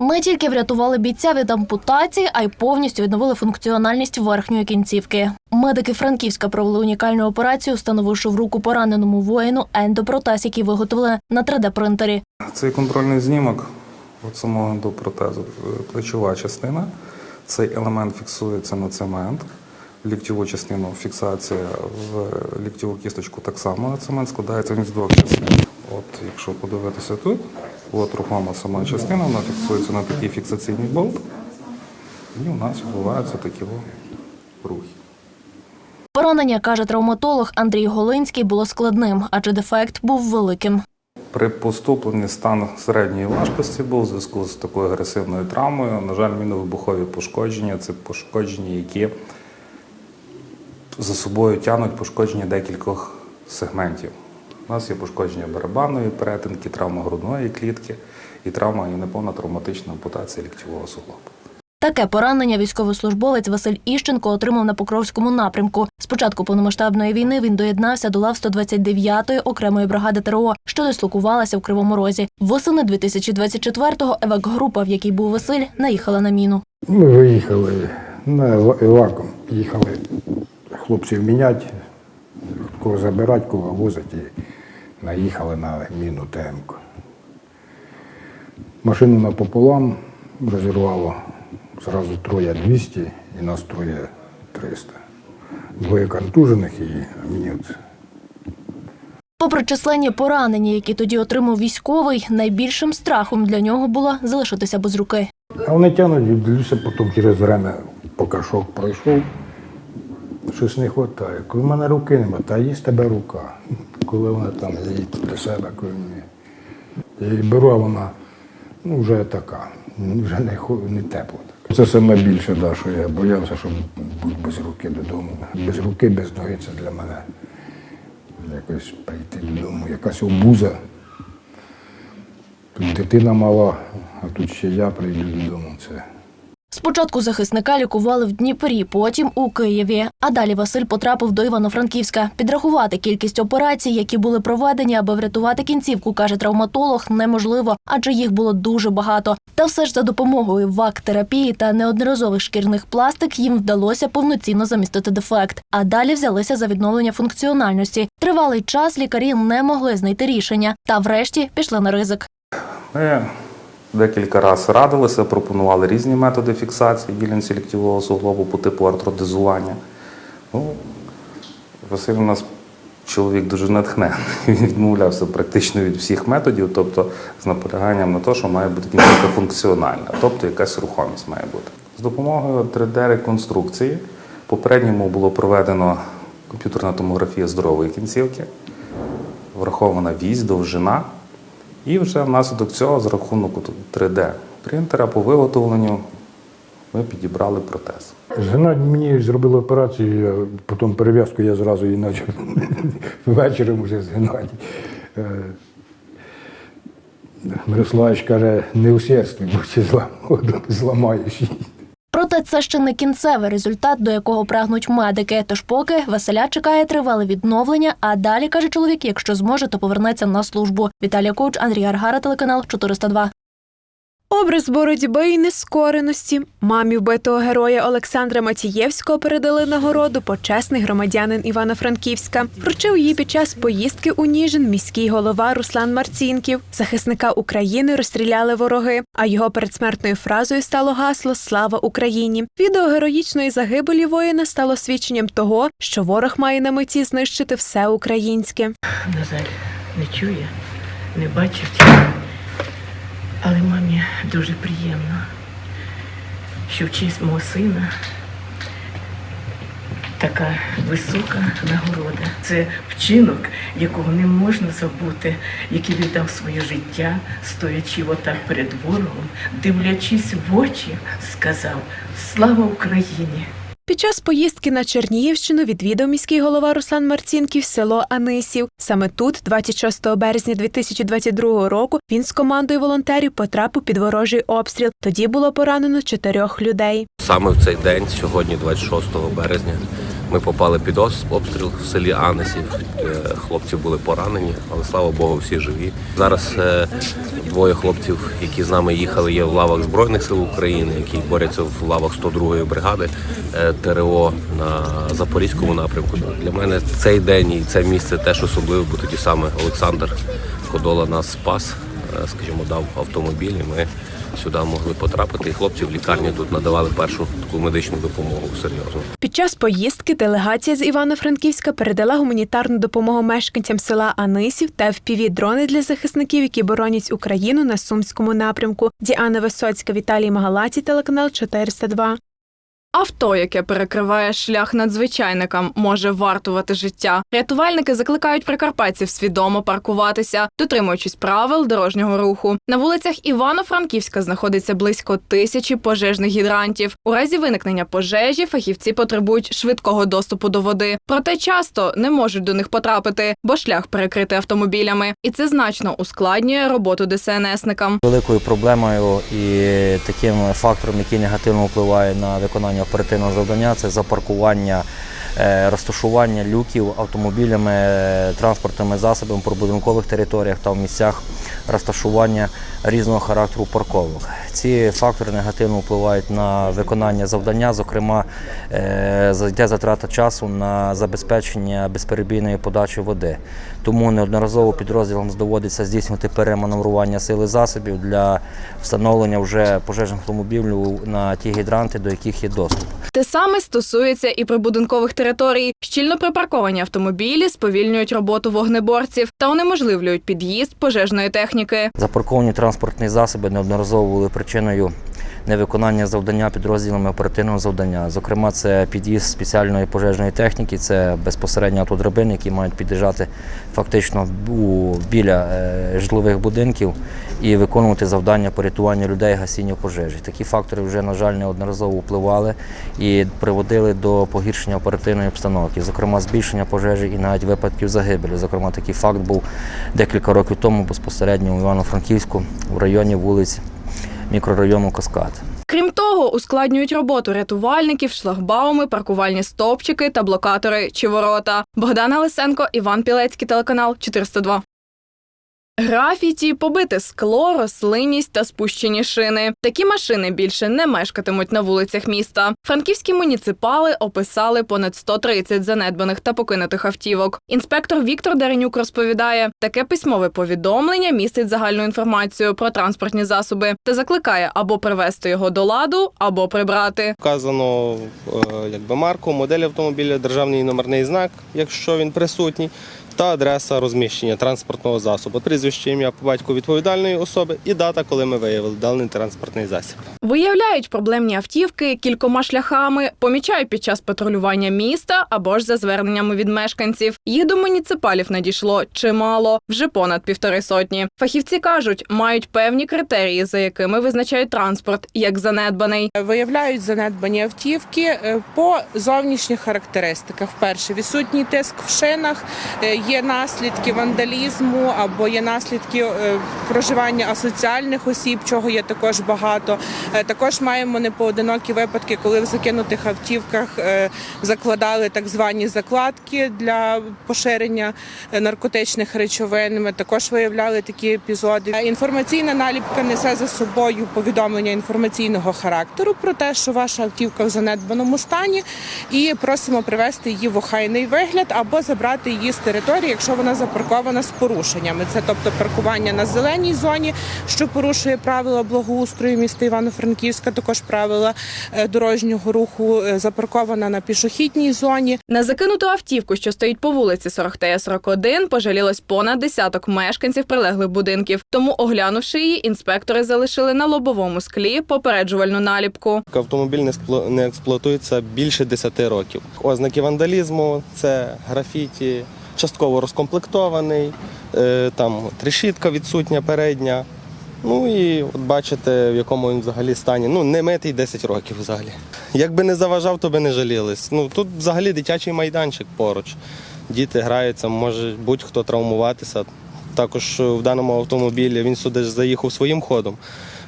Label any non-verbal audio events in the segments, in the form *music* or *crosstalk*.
Не тільки врятували бійця від ампутації, а й повністю відновили функціональність верхньої кінцівки. Медики Франківська провели унікальну операцію, встановивши в руку пораненому воїну ендопротез, який виготовили на 3D-принтері. Цей контрольний знімок от самого до протезу, е, плечова частина. Цей елемент фіксується на цемент. Ліктьову частину фіксація в ліктьову кісточку так само на цемент складається він з двох частин. От якщо подивитися тут, от рухома сама частина, вона фіксується на такий фіксаційний болт. І у нас відбуваються такі рухи. Поранення, каже травматолог Андрій Голинський, було складним, адже дефект був великим. При поступленні стан середньої важкості був у зв'язку з такою агресивною травмою. На жаль, міновибухові пошкодження це пошкодження, які за собою тягнуть пошкодження декількох сегментів. У нас є пошкодження барабанної перетинки, травма грудної клітки і травма і неповна травматична ампутація ліктьового суглобу. Таке поранення військовослужбовець Василь Іщенко отримав на Покровському напрямку. З початку повномасштабної війни він доєднався до лав 129-ї окремої бригади ТРО, що дислокувалася в Кривому Розі. Восени 2024-го евак-група, в якій був Василь, наїхала на міну. Ми виїхали на ева- еваком, їхали хлопців міняти, кого забирати, кого возити. Наїхали на міну ТМК. Машину напополам розірвало зразу троє 200 і нас троє 300. Двоє контужених і мені оце. Попри численні поранення, які тоді отримав військовий, найбільшим страхом для нього було залишитися без руки. А вони тягнуть, дивлюся, потім через время, поки шок пройшов, щось не вистачає. Коли в мене руки нема, та є з тебе рука. Коли вона там її до себе, коли її беру, вона ну, вже така, вже не, не тепла. Це саме більше, да, що я боявся, щоб бути без руки додому. Без руки, без ноги це для мене якось прийти додому, якась обуза. Тут дитина мала, а тут ще я прийду додому. Це Спочатку захисника лікували в Дніпрі, потім у Києві. А далі Василь потрапив до Івано-Франківська. Підрахувати кількість операцій, які були проведені, аби врятувати кінцівку, каже травматолог, неможливо, адже їх було дуже багато. Та все ж за допомогою вак-терапії та неодноразових шкірних пластик їм вдалося повноцінно замістити дефект. А далі взялися за відновлення функціональності. Тривалий час лікарі не могли знайти рішення, та врешті пішли на ризик. Ми декілька разів радилися, пропонували різні методи фіксації ділянці ліктєвого суглобу по типу артродизування. Ну, Василь у нас чоловік дуже натхнений. *laughs* Він відмовлявся практично від всіх методів, тобто з наполяганням на те, що має бути кінцівка функціональна, тобто якась рухомість має бути. З допомогою 3D-реконструкції попередньому було проведено комп'ютерна томографія здорової кінцівки, врахована вісь, довжина. І вже внаслідок цього, з рахунок 3D принтера по виготовленню, ми підібрали протез. Жена мені зробила операцію, я, потім перев'язку я зразу її почав *laughs* вечором вже згинати. Е, Мирославич каже, не усердствуй, бо *laughs* зламаєш. Проте це ще не кінцевий результат, до якого прагнуть медики. Тож поки Василя чекає тривале відновлення. А далі каже чоловік, якщо зможе, то повернеться на службу. Віталія Коуч, Андрій Аргара, телеканал 402. Образ боротьби і нескореності мамі вбитого героя Олександра Матієвського передали нагороду почесний громадянин Івано-Франківська. Вручив її під час поїздки у Ніжин міський голова Руслан Марцінків. Захисника України розстріляли вороги. А його передсмертною фразою стало гасло Слава Україні. Відео героїчної загибелі воїна стало свідченням того, що ворог має на меті знищити все українське. на жаль, не чує, не бачить. Але мамі дуже приємно, що в честь мого сина така висока нагорода. Це вчинок, якого не можна забути, який віддав своє життя, стоячи отак перед ворогом, дивлячись в очі, сказав Слава Україні! Під час поїздки на Чернігівщину відвідав міський голова Руслан Марцінків село Анисів. Саме тут, 26 березня 2022 року, він з командою волонтерів потрапив під ворожий обстріл. Тоді було поранено чотирьох людей. Саме в цей день, сьогодні, 26 березня Ми попали під обстріл в селі Анесів. Е, Хлопці були поранені, але слава Богу, всі живі. Зараз е, двоє хлопців, які з нами їхали, є в лавах Збройних сил України, які борються в лавах 102-ї бригади е, ТРО на Запорізькому напрямку. Для мене цей день і це місце теж особливе, бо тоді саме Олександр Кодола нас спас, скажімо, дав автомобіль. і Ми сюди могли потрапити. І хлопці в лікарні тут надавали першу таку медичну допомогу серйозно. Час поїздки делегація з Івано-Франківська передала гуманітарну допомогу мешканцям села Анисів та впіві дрони для захисників, які боронять Україну на сумському напрямку. Діана Висоцька, Віталій Магалаті, телеканал 402. Авто, яке перекриває шлях надзвичайникам, може вартувати життя. Рятувальники закликають прикарпатців свідомо паркуватися, дотримуючись правил дорожнього руху. На вулицях Івано-Франківська знаходиться близько тисячі пожежних гідрантів. У разі виникнення пожежі фахівці потребують швидкого доступу до води. Проте часто не можуть до них потрапити, бо шлях перекритий автомобілями, і це значно ускладнює роботу ДСНСникам. Великою проблемою і таким фактором, який негативно впливає на виконання оперативного завдання, це запаркування, розташування люків автомобілями, е, транспортними засобами по будинкових територіях та в місцях розташування різного характеру парковок. Ці фактори негативно впливають на виконання завдання, зокрема, е, йде затрата часу на забезпечення безперебійної подачі води. Тому неодноразово підрозділам доводиться здійснювати переманеврування сили засобів для встановлення вже пожежних автомобілів на ті гідранти, до яких є доступ. Те саме стосується і прибудинкових територій. Щільно припарковані автомобілі сповільнюють роботу вогнеборців та унеможливлюють під'їзд пожежної техніки. Запарковані транспортні засоби неодноразово були причиною невиконання завдання підрозділами оперативного завдання. Зокрема, це під'їзд спеціальної пожежної техніки, це безпосередньо автодрабини, які мають під'їжджати фактично біля е, житлових будинків і виконувати завдання по рятуванню людей, гасінню пожежі. Такі фактори вже, на жаль, неодноразово впливали і приводили до погіршення оперативної обстановки, зокрема збільшення пожежі і навіть випадків загибелі. Зокрема, такий факт був декілька років тому безпосередньо у Івано-Франківську в районі вулиць мікрорайону Каскад. Крім того, ускладнюють роботу рятувальників, шлагбауми, паркувальні стовпчики та блокатори чи ворота. Богдана Лисенко, Іван Пілецький, телеканал 402. Графіті, побите скло, рослинність та спущені шини. Такі машини більше не мешкатимуть на вулицях міста. Франківські муніципали описали понад 130 занедбаних та покинутих автівок. Інспектор Віктор Даренюк розповідає, таке письмове повідомлення містить загальну інформацію про транспортні засоби та закликає або привести його до ладу, або прибрати. Вказано е, якби марку, модель автомобіля, державний номерний знак, якщо він присутній, та адреса розміщення транспортного засобу, прізвище ім'я по батьку відповідальної особи і дата, коли ми виявили даний транспортний засіб. Виявляють проблемні автівки кількома шляхами, помічають під час патрулювання міста або ж за зверненнями від мешканців. Їх до муніципалів надійшло чимало, вже понад півтори сотні. Фахівці кажуть, мають певні критерії, за якими визначають транспорт як занедбаний. Виявляють занедбані автівки е, по зовнішніх характеристиках. Вперше відсутній тиск в шинах, е, є наслідки вандалізму або є наслідки е, проживання асоціальних осіб, чого є також багато. Е, Також маємо непоодинокі випадки, коли в закинутих автівках е, закладали так звані закладки для поширення наркотичних речовин. Ми також виявляли такі епізоди. Інформаційна наліпка несе за собою повідомлення інформаційного характеру про те, що ваша автівка в занедбаному стані, і просимо привести її в охайний вигляд або забрати її з території, якщо вона запаркована з порушеннями. Це тобто паркування на зеленій зоні, що порушує правила благоустрою міста Івано-Франківська, також правила е, дорожнього руху, е, запаркована на пішохідній зоні. На закинуту автівку, що стоїть по вулиці 40 т 41 пожалілось понад десяток мешканців прилеглих будинків. Тому, оглянувши її, інспектори залишили на лобовому склі попереджувальну наліпку. Автомобіль не експлуатується більше 10 років. Ознаки вандалізму це графіті, частково розкомплектований, е, там трішітка відсутня передня. Ну і от бачите, в якому він взагалі стані. Ну, не митий 10 років взагалі. Якби не заважав, то би не жалілись. Ну тут взагалі дитячий майданчик поруч. Діти граються, може будь-хто травмуватися. Також в даному автомобілі він сюди заїхав своїм ходом.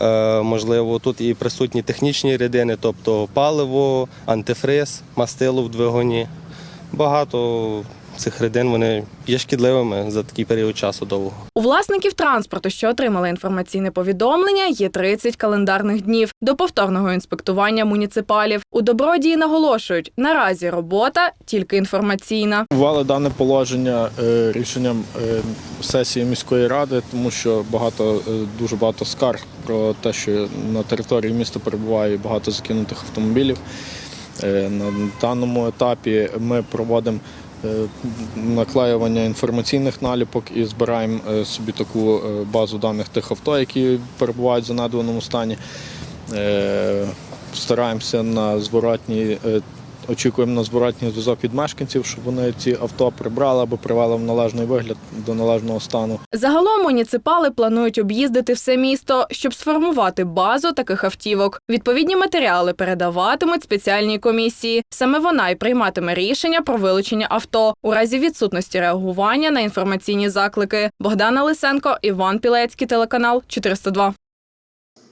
Е, можливо, тут і присутні технічні рідини, тобто паливо, антифриз, мастило в двигуні. Багато цих рідин вони є шкідливими за такий період часу довго. У власників транспорту, що отримали інформаційне повідомлення, є 30 календарних днів до повторного інспектування муніципалів. У добродії наголошують, наразі робота тільки інформаційна. Ввели дане положення е, рішенням е, сесії міської ради, тому що багато е, дуже багато скарг про те, що на території міста перебуває багато закинутих автомобілів. На даному етапі ми проводимо наклеювання інформаційних наліпок і збираємо е, собі таку е, базу даних тих авто, які перебувають в занедбаному стані. Е, Стараємося на зворотній е, Очікуємо на зворотній зв'язок від мешканців, щоб вони ці авто прибрали або привели в належний вигляд до належного стану. Загалом муніципали планують об'їздити все місто, щоб сформувати базу таких автівок. Відповідні матеріали передаватимуть спеціальній комісії. Саме вона й прийматиме рішення про вилучення авто у разі відсутності реагування на інформаційні заклики. Богдана Лисенко, Іван Пілецький, телеканал 402.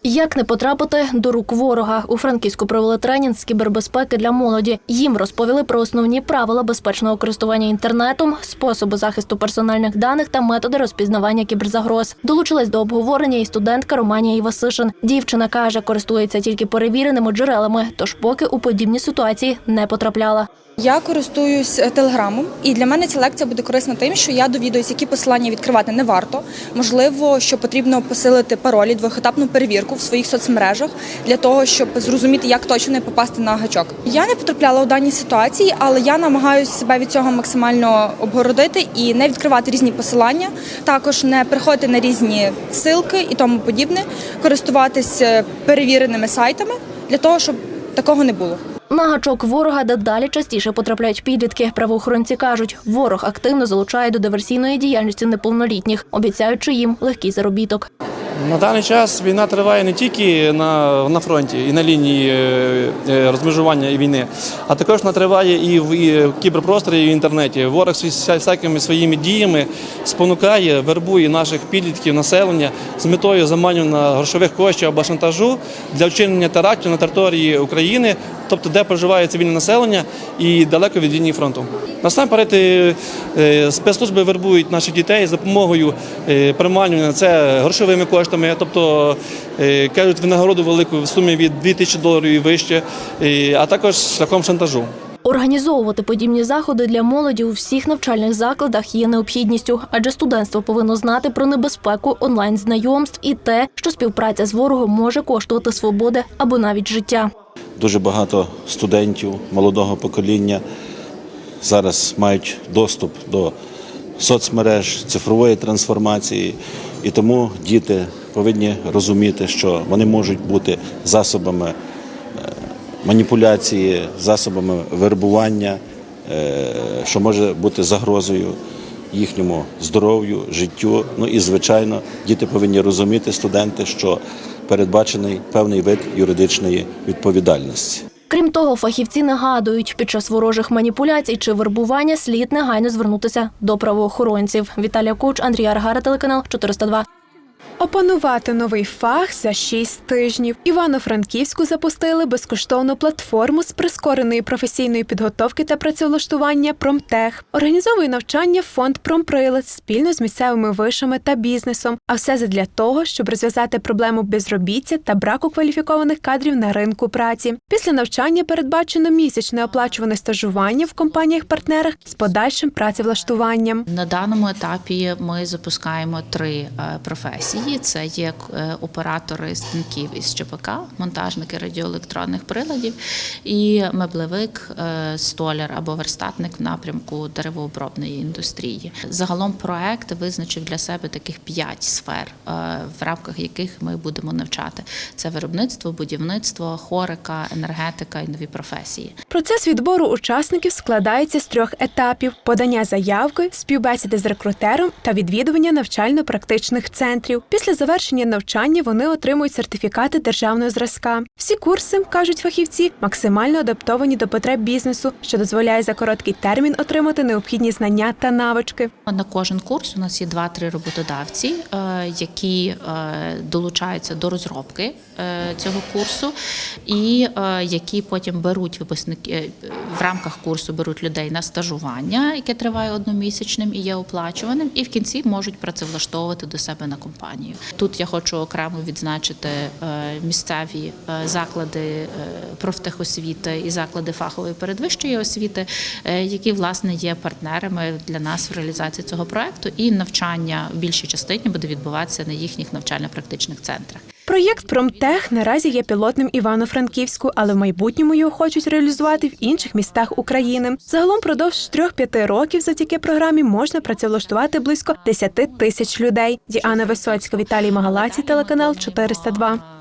Як не потрапити до рук ворога? У Франківську провели тренінг з кібербезпеки для молоді. Їм розповіли про основні правила безпечного користування інтернетом, способи захисту персональних даних та методи розпізнавання кіберзагроз. Долучилась до обговорення і студентка Романія Івасишин. Дівчина каже, користується тільки перевіреними джерелами, тож поки у подібні ситуації не потрапляла. Я користуюсь е, телеграмом, і для мене ця лекція буде корисна тим, що я довідуюсь, які посилання відкривати не варто. Можливо, що потрібно посилити паролі, двохетапну перевірку в своїх соцмережах для того, щоб зрозуміти, як точно не попасти на гачок. Я не потрапляла у даній ситуації, але я намагаюся себе від цього максимально обгородити і не відкривати різні посилання, також не приходити на різні ссылки і тому подібне, користуватись е, перевіреними сайтами для того, щоб такого не було. На гачок ворога дедалі частіше потрапляють підлітки. Правоохоронці кажуть, ворог активно залучає до диверсійної діяльності неповнолітніх, обіцяючи їм легкий заробіток. На даний час війна триває не тільки на, на фронті і на лінії е, е, розмежування і війни, а також вона триває і в, і в кіберпросторі, і в інтернеті. Ворог всякими своїми діями спонукає, вербує наших підлітків населення з метою заманювання грошових коштів або шантажу для вчинення терактів на території України, тобто де проживає цивільне населення і далеко від лінії фронту. Насамперед е, е, спецслужби вербують наших дітей за допомогою е, приманювання це грошовими коштами, тобто кажуть винагороду велику в сумі від 2000 доларів і вище, а також шляхом шантажу. Організовувати подібні заходи для молоді у всіх навчальних закладах є необхідністю, адже студентство повинно знати про небезпеку онлайн знайомств і те, що співпраця з ворогом може коштувати свободи або навіть життя. Дуже багато студентів молодого покоління зараз мають доступ до соцмереж, цифрової трансформації, і тому діти повинні розуміти, що вони можуть бути засобами е, маніпуляції, засобами вербування, е, що може бути загрозою їхньому здоров'ю, життю. Ну і звичайно, діти повинні розуміти, студенти, що передбачений певний вид юридичної відповідальності. Крім того, фахівці нагадують, під час ворожих маніпуляцій чи вербування слід негайно звернутися до правоохоронців. Віталія Куч, Андрій Аргара, телеканал 402. Опанувати новий фах за 6 тижнів. Івано-Франківську запустили безкоштовну платформу з прискореної професійної підготовки та працевлаштування Промтех. Організовує навчання фонд Промприлад спільно з місцевими вишами та бізнесом. А все задля того, щоб розв'язати проблему безробіття та браку кваліфікованих кадрів на ринку праці. Після навчання передбачено місячне оплачуване стажування в компаніях-партнерах з подальшим працевлаштуванням. На даному етапі ми запускаємо три е, професії: це є е, оператори станків із ЧПК, монтажники радіоелектронних приладів і меблевик, е, столяр або верстатник в напрямку деревообробної індустрії. Загалом проект визначив для себе таких п'ять сфер, е, в рамках яких ми будемо навчати: це виробництво, будівництво, хорика, енергетика і нові професії. Процес відбору учасників складається з трьох етапів: подання заявки, співбесіди з рекрутером та відвідування навчально-практичних центрів. Після завершення навчання вони отримують сертифікати державного зразка. Всі курси, кажуть фахівці, максимально адаптовані до потреб бізнесу, що дозволяє за короткий термін отримати необхідні знання та навички. На кожен курс у нас є два-три роботодавці, е, які е, долучаються до розробки е, цього курсу, і які потім беруть випускники в рамках курсу беруть людей на стажування, яке триває одномісячним і є оплачуваним, і в кінці можуть працевлаштовувати до себе на компанію. Тут я хочу окремо відзначити е, місцеві е, заклади е, профтехосвіти і заклади фахової передвищої освіти, які власне є партнерами для нас в реалізації цього проекту, і навчання в більшій частині буде відбуватися на їхніх навчально-практичних центрах. Проєкт Промтех наразі є пілотним Івано-Франківську, але в майбутньому його хочуть реалізувати в інших містах України. Загалом продовж 3-5 років завдяки програмі можна працевлаштувати близько 10 тисяч людей. Діана Висоцька, Віталій Магалаці, телеканал 402.